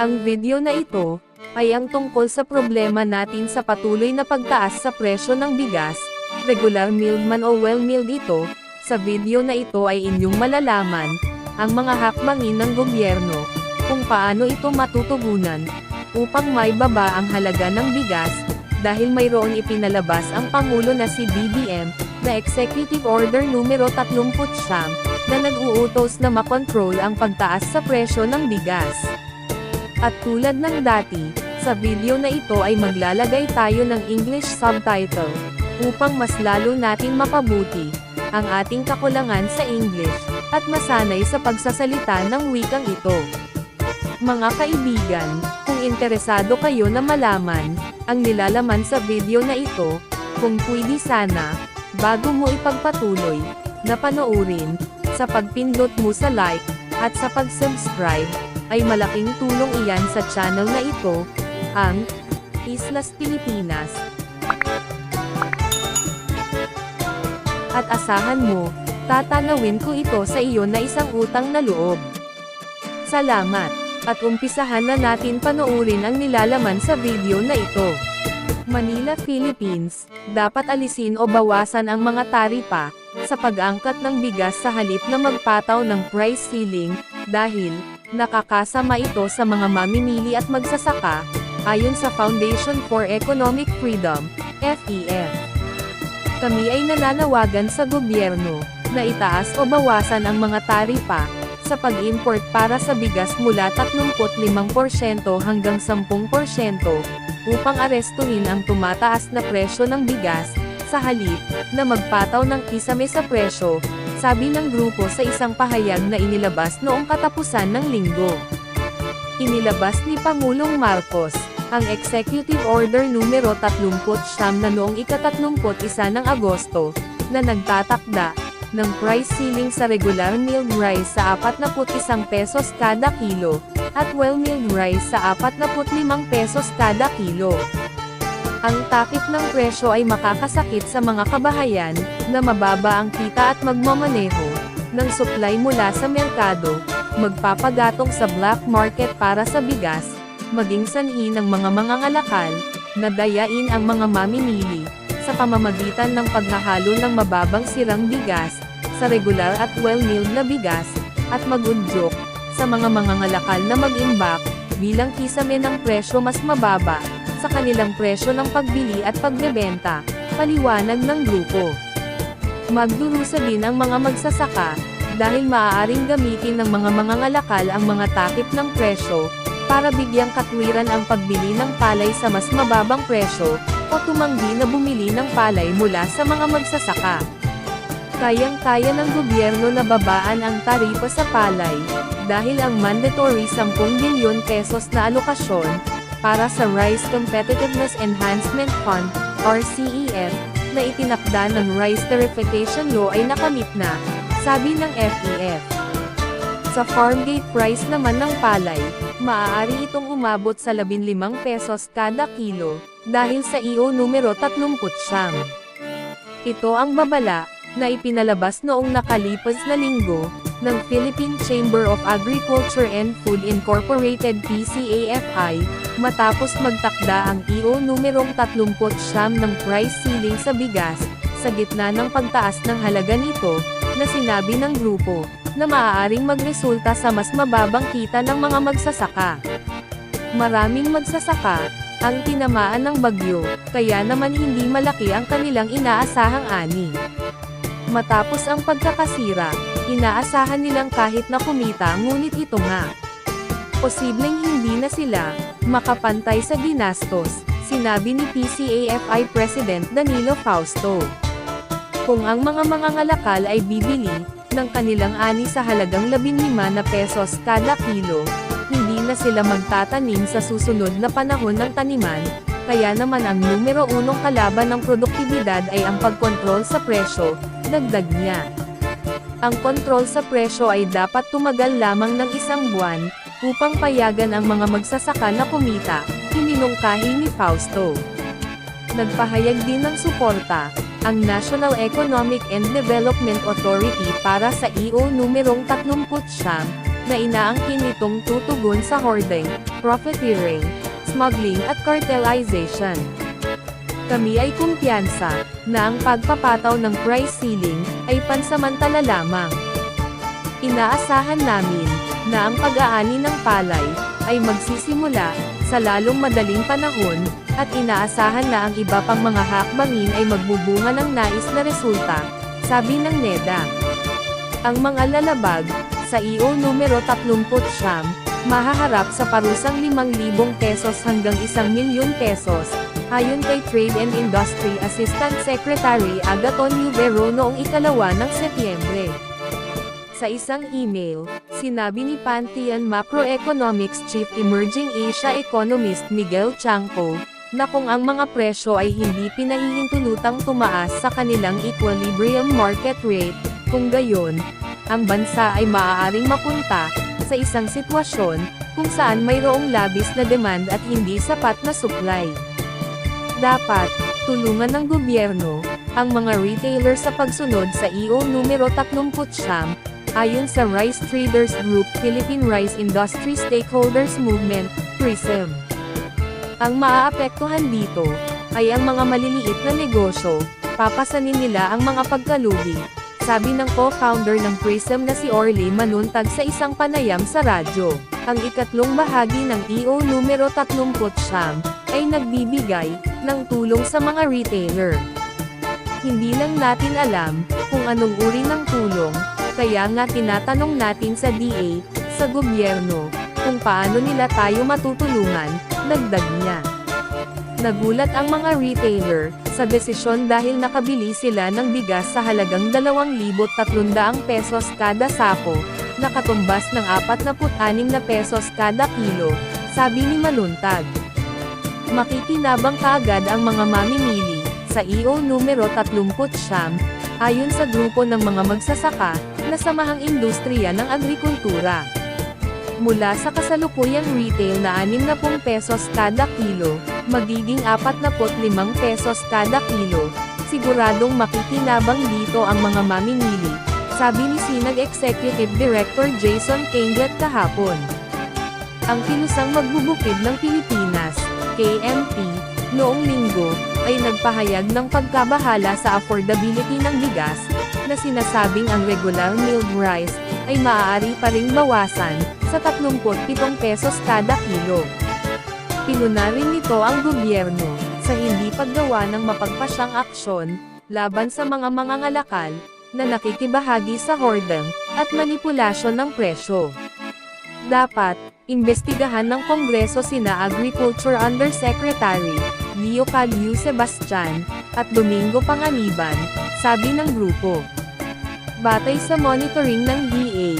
Ang video na ito, ay ang tungkol sa problema natin sa patuloy na pagtaas sa presyo ng bigas, regular milled man o well milled ito, sa video na ito ay inyong malalaman, ang mga hakbangin ng gobyerno, kung paano ito matutugunan, upang may baba ang halaga ng bigas, dahil mayroon ipinalabas ang Pangulo na si BBM, na Executive Order numero 30 na nag-uutos na makontrol ang pagtaas sa presyo ng bigas. At tulad ng dati, sa video na ito ay maglalagay tayo ng English subtitle, upang mas lalo natin mapabuti, ang ating kakulangan sa English, at masanay sa pagsasalita ng wikang ito. Mga kaibigan, kung interesado kayo na malaman, ang nilalaman sa video na ito, kung pwede sana, bago mo ipagpatuloy, na panoorin, sa pagpindot mo sa like, at sa pag-subscribe, ay malaking tulong iyan sa channel na ito, ang Islas Pilipinas. At asahan mo, tatanawin ko ito sa iyo na isang utang na loob. Salamat, at umpisahan na natin panoorin ang nilalaman sa video na ito. Manila, Philippines, dapat alisin o bawasan ang mga taripa, sa pag-angkat ng bigas sa halip na magpataw ng price ceiling, dahil, nakakasama ito sa mga mamimili at magsasaka, ayon sa Foundation for Economic Freedom, FEF. Kami ay nananawagan sa gobyerno, na itaas o bawasan ang mga taripa, sa pag-import para sa bigas mula 35% hanggang 10%, upang arestuhin ang tumataas na presyo ng bigas, sa halip, na magpataw ng kisame sa presyo, sabi ng grupo sa isang pahayag na inilabas noong katapusan ng linggo. Inilabas ni Pangulong Marcos, ang Executive Order numero 30 na noong ika-31 ng Agosto, na nagtatakda, ng price ceiling sa regular milled rice sa 41 pesos kada kilo, at well milled rice sa 45 pesos kada kilo. Ang takip ng presyo ay makakasakit sa mga kabahayan, na mababa ang kita at magmamaneho, ng supply mula sa merkado, magpapagatong sa black market para sa bigas, maging sanhi ng mga mangangalakal, na dayain ang mga mamimili, sa pamamagitan ng paghahalo ng mababang sirang bigas, sa regular at well-milled na bigas, at magudyok, sa mga mangangalakal na mag-imbak, bilang kisame ng presyo mas mababa, sa kanilang presyo ng pagbili at pagbebenta, paliwanag ng grupo. Magdurusa ang mga magsasaka, dahil maaaring gamitin ng mga mangangalakal ang mga takip ng presyo, para bigyang katwiran ang pagbili ng palay sa mas mababang presyo, o tumanggi na bumili ng palay mula sa mga magsasaka. Kayang-kaya ng gobyerno na babaan ang taripa sa palay, dahil ang mandatory 10 bilyon pesos na alokasyon, para sa Rice Competitiveness Enhancement Fund, or CEF, na itinakda ng Rice Tariffication Law ay nakamit na, sabi ng FEF. Sa farm gate price naman ng palay, maaari itong umabot sa 15 pesos kada kilo, dahil sa EO numero 30 Ito ang babala, na ipinalabas noong nakalipas na linggo, ng Philippine Chamber of Agriculture and Food Incorporated PCAFI, matapos magtakda ang EO numerong 30 ng price ceiling sa bigas, sa gitna ng pagtaas ng halaga nito, na sinabi ng grupo, na maaaring magresulta sa mas mababang kita ng mga magsasaka. Maraming magsasaka, ang tinamaan ng bagyo, kaya naman hindi malaki ang kanilang inaasahang ani. Matapos ang pagkakasira, inaasahan nilang kahit na kumita ngunit ito nga. Posibleng hindi na sila, makapantay sa ginastos, sinabi ni PCAFI President Danilo Fausto. Kung ang mga mangangalakal ay bibili, ng kanilang ani sa halagang 15 na pesos kada kilo, hindi na sila magtatanim sa susunod na panahon ng taniman, kaya naman ang numero unong kalaban ng produktibidad ay ang pagkontrol sa presyo, dagdag niya. Ang kontrol sa presyo ay dapat tumagal lamang ng isang buwan, upang payagan ang mga magsasaka na kumita, iminungkahi ni Fausto. Nagpahayag din ng suporta, ang National Economic and Development Authority para sa EO numerong 30 na inaangkin itong tutugon sa hoarding, profiteering, smuggling at cartelization. Kami ay kumpiyansa na ang pagpapataw ng price ceiling ay pansamantala lamang. Inaasahan namin na ang pag-aani ng palay ay magsisimula sa lalong madaling panahon at inaasahan na ang iba pang mga hakbangin ay magbubunga ng nais na resulta, sabi ng NEDA. Ang mga lalabag sa EO numero 30 mahaharap sa parusang 5,000 pesos hanggang 1 milyon pesos, ayon kay Trade and Industry Assistant Secretary Agaton Uvero noong ikalawa ng Setyembre. Sa isang email, sinabi ni Pantheon Macroeconomics Chief Emerging Asia Economist Miguel Chanco, na kung ang mga presyo ay hindi pinahihintulutang tumaas sa kanilang equilibrium market rate, kung gayon, ang bansa ay maaaring mapunta sa isang sitwasyon kung saan mayroong labis na demand at hindi sapat na supply. Dapat, tulungan ng gobyerno, ang mga retailer sa pagsunod sa EO numero 30 ayon sa Rice Traders Group Philippine Rice Industry Stakeholders Movement, PRISM. Ang maaapektuhan dito, ay ang mga maliliit na negosyo, papasanin nila ang mga pagkalugi, sabi ng co-founder ng PRISM na si Orly Manuntag sa isang panayam sa radyo. Ang ikatlong bahagi ng EO numero 30 ay nagbibigay ng tulong sa mga retailer. Hindi lang natin alam kung anong uri ng tulong, kaya nga tinatanong natin sa DA, sa gobyerno, kung paano nila tayo matutulungan, dagdag niya. Nagulat ang mga retailer, sa desisyon dahil nakabili sila ng bigas sa halagang 2,300 pesos kada sako, nakatumbas ng 46 na pesos kada kilo, sabi ni Maluntag. Makikinabang kaagad ang mga mamimili, sa EO numero 30 ayon sa grupo ng mga magsasaka, na samahang industriya ng agrikultura. Mula sa kasalukuyang retail na 60 pesos kada kilo, magiging 45 pesos kada kilo, siguradong makikinabang dito ang mga mamimili, sabi ni Sinag Executive Director Jason Kanglet kahapon. Ang kilusang magbubukid ng Pilipinas, KMP, noong linggo, ay nagpahayag ng pagkabahala sa affordability ng bigas, na sinasabing ang regular milled rice, ay maaari pa ring bawasan, sa 37 pesos kada kilo. Pinuna rin nito ang gobyerno, sa hindi paggawa ng mapagpasyang aksyon, laban sa mga mangangalakal, na nakikibahagi sa hoarding, at manipulasyon ng presyo. Dapat, imbestigahan ng Kongreso sina Agriculture Undersecretary, Leo Calio Sebastian, at Domingo Panganiban, sabi ng grupo. Batay sa monitoring ng DA,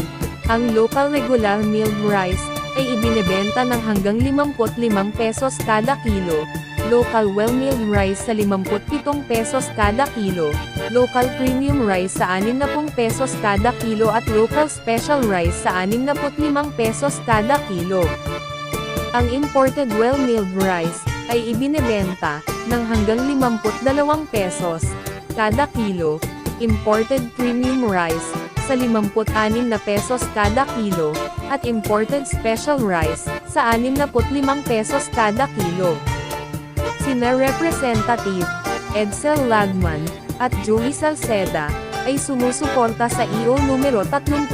ang local regular milled rice, ay ibinebenta ng hanggang 55 pesos kada kilo, local well-milled rice sa 57 pesos kada kilo, local premium rice sa 60 pesos kada kilo at local special rice sa 65 pesos kada kilo. Ang imported well-milled rice ay ibinebenta ng hanggang 52 pesos kada kilo, imported premium rice sa 56 na pesos kada kilo, at imported special rice, sa 65 pesos kada kilo. Sina Representative, Edsel Lagman, at Joey Salceda, ay sumusuporta sa EO numero 30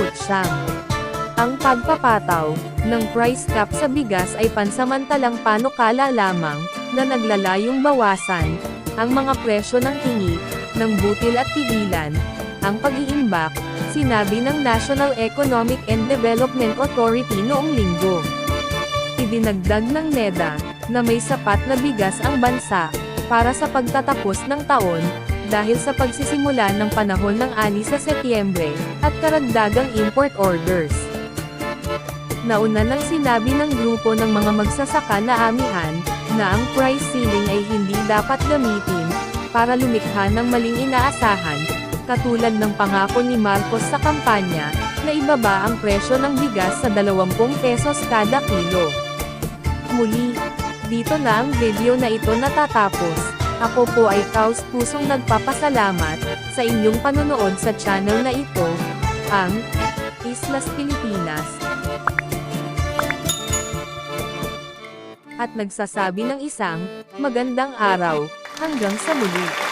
Ang pagpapataw ng price cap sa bigas ay pansamantalang panukala lamang na naglalayong bawasan ang mga presyo ng tingi, ng butil at tigilan, ang pag-iimbak, sinabi ng National Economic and Development Authority noong linggo. Idinagdag ng NEDA, na may sapat na bigas ang bansa, para sa pagtatapos ng taon, dahil sa pagsisimula ng panahon ng ani sa Setyembre, at karagdagang import orders. Nauna nang sinabi ng grupo ng mga magsasaka na amihan, na ang price ceiling ay hindi dapat gamitin, para lumikha ng maling inaasahan, katulad ng pangako ni Marcos sa kampanya, na ibaba ang presyo ng bigas sa 20 pesos kada kilo. Muli, dito na ang video na ito natatapos. Ako po ay kaus pusong nagpapasalamat sa inyong panonood sa channel na ito, ang Islas Pilipinas. at nagsasabi ng isang, magandang araw, hanggang sa muli.